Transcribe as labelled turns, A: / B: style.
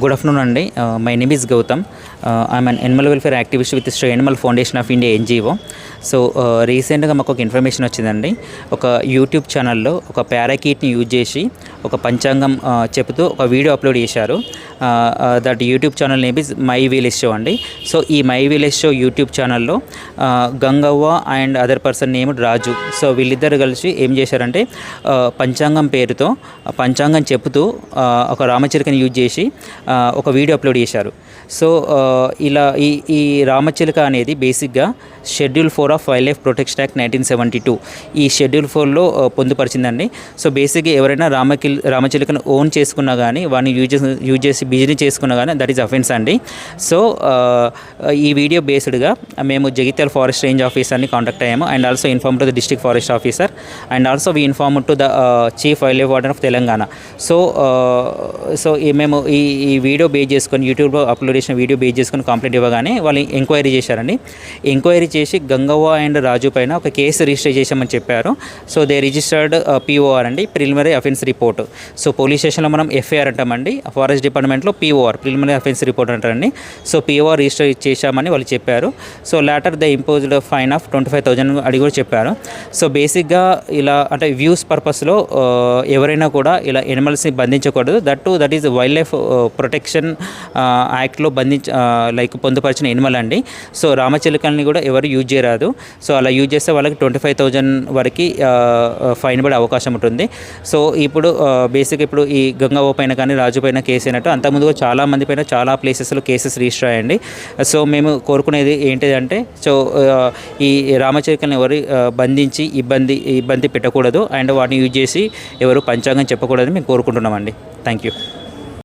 A: Good afternoon అండి. My name is Gautam I'm an animal welfare activist with Shri animal foundation of India NGO so రీసెంట్గా మాకు ఒక information వచ్చిందండి. ఒక YouTube ఛానల్లో ఒక పారాకీట్ని యూజ్ చేసి ఒక పంచాంగం చెబుతూ ఒక వీడియో అప్లోడ్ చేశారు. That YouTube channel name is my village show అండి. సో ఈ మై విలేజ్ షో యూట్యూబ్ ఛానల్లో Gangavva and other person name Raju so వీళ్ళిద్దరు కలిసి ఏం చేశారంటే పంచాంగం పేరుతో పంచాంగం చెబుతూ ఒక రామచరికని యూజ్ చేసి ఒక వీడియో అప్లోడ్ చేశారు. సో ఇలా ఈ ఈ రామచిలుక అనేది బేసిక్గా schedule four of wildlife protection act nineteen seventy two ఈ షెడ్యూల్ ఫోర్లో పొందుపరిచిందండి. సో బేసిక్గా ఎవరైనా రామకిల్ రామచిలుకను ఓన్ చేసుకున్నా కానీ వాడిని యూజ్ చేసి యూజ్ చేసి బిజినెస్ చేసుకున్నా కానీ దట్ ఈస్ అఫెన్స్ అండి. సో ఈ వీడియో బేస్డ్గా మేము జగిత్యాల ఫారెస్ట్ రేంజ్ ఆఫీసర్ని కాంటాక్ట్ అయ్యాము. And also inform to the district forest officer and also we inform to the chief wildlife warden of Telangana so so ఈ మేము ఈ ఈ వీడియో బేస్ చేసుకొని యూట్యూబ్లో అప్లోడ్ చేసిన వీడియో బేస్ చేసుకొని కంప్లైంట్ ఇవ్వగానే వాళ్ళు ఎంక్వైరీ చేశారండి. ఎంక్వైరీ చేసి గంగవ్వ అండ్ రాజు పైన ఒక కేసు రిజిస్టర్ చేశామని చెప్పారు. సో దే రిజిస్టర్డ్ పిఓఆర్ అండి preliminary offence report so police స్టేషన్లో మనం ఎఫ్ఐఆర్ అంటామండి. ఫారెస్ట్ డిపార్ట్మెంట్లో పిఓఆర్ ప్రిలిమినరీ అఫెన్స్ రిపోర్ట్ అంటారండి. సో పిఓఆర్ రిజిస్టర్ చేశామని వాళ్ళు చెప్పారు. So later the imposed fine of twenty five thousand అడిగి కూడా చెప్పారు. సో బేసిక్గా ఇలా అంటే వ్యూస్ పర్పస్లో ఎవరైనా కూడా ఇలా ఎనిమల్స్ని బంధించకూడదు. That to that is wildlife protection యాక్ట్లో బంధించ లైక్ పొందుపరిచిన ఎనిమల్ అండి. సో రామచిలుకల్ని కూడా ఎవరు యూజ్ చేయరాదు. సో అలా యూజ్ చేస్తే వాళ్ళకి ట్వంటీ ఫైవ్ థౌజండ్ వరకు ఫైన్ పడే అవకాశం ఉంటుంది. సో ఇప్పుడు బేసిక్ ఇప్పుడు ఈ గంగావో పైన కానీ రాజు పైన కేసు అయినట్టు అంతకుముందుగా చాలా మంది పైన చాలా ప్లేసెస్లో కేసెస్ రిజిస్టర్ అయ్యండి సో మేము కోరుకునేది ఏంటిదంటే సో ఈ రామచిలుకల్ని ఎవరు బంధించి ఇబ్బంది ఇబ్బంది పెట్టకూడదు అండ్ వాటిని యూజ్ చేసి ఎవరు పంచాంగం చెప్పకూడదని మేము కోరుకుంటున్నామండి. Thank you.